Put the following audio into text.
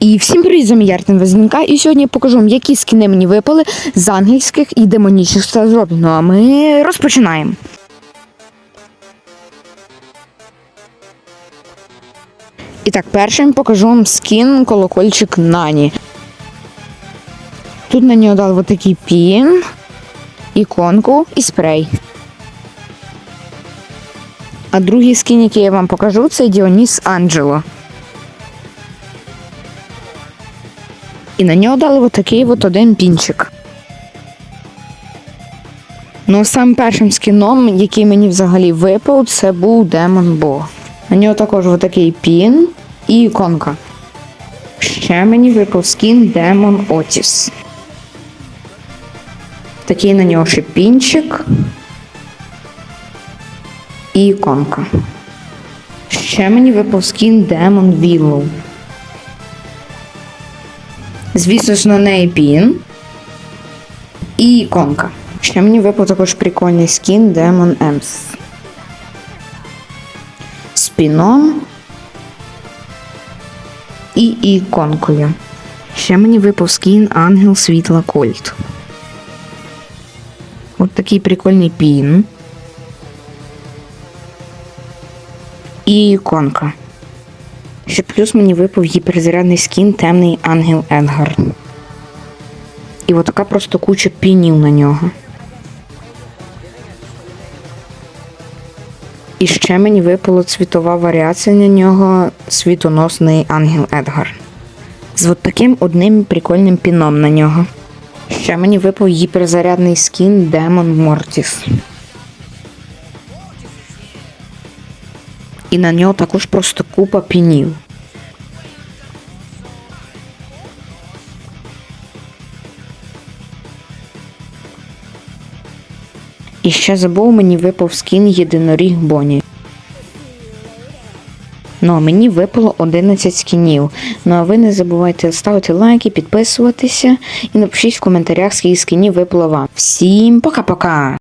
І всім привіт, з вами Яртин. І сьогодні я покажу вам, які скини мені випали з ангельських і демонічних стазроб. Ну а ми розпочинаємо. І так, першим покажу вам скін колокольчик Нані. Тут на нього дали отакий пін, іконку і спрей. А другий скін, який я вам покажу, це Діоніс Анджело. І на нього дали от такий от один пінчик. Ну, самим першим скіном, який мені взагалі випав, це був Демон Бо. На нього також от такий пін і іконка. Ще мені випав скін Демон Отіс. Такий на нього ще пінчик. І іконка. Ще мені випав скін Демон Віллоу. Звісно ж, на неї пін. І іконка. Ще мені випав також прикольний скін Demon Ems. З піном. І іконкою. Ще мені випав скін Ангел Світла Кольт. От такий прикольний пін. І іконка. Ще плюс мені випав гіперзарядний скін темний ангел Едгар. І отака просто куча пінів на нього. І ще мені випала цвітова варіація на нього світоносний ангел Едгар. З от таким одним прикольним піном на нього. Ще мені випав гіперзарядний скін Демон Мортіс. І на нього також просто купа пінів. І ще забув мені випав скін єдиноріг Боні. Ну, а мені випало 11 скінів. Ну а ви не забувайте ставити лайки, підписуватися і напишіть в коментарях, скільки скінів випало вам. Всім пока-пока!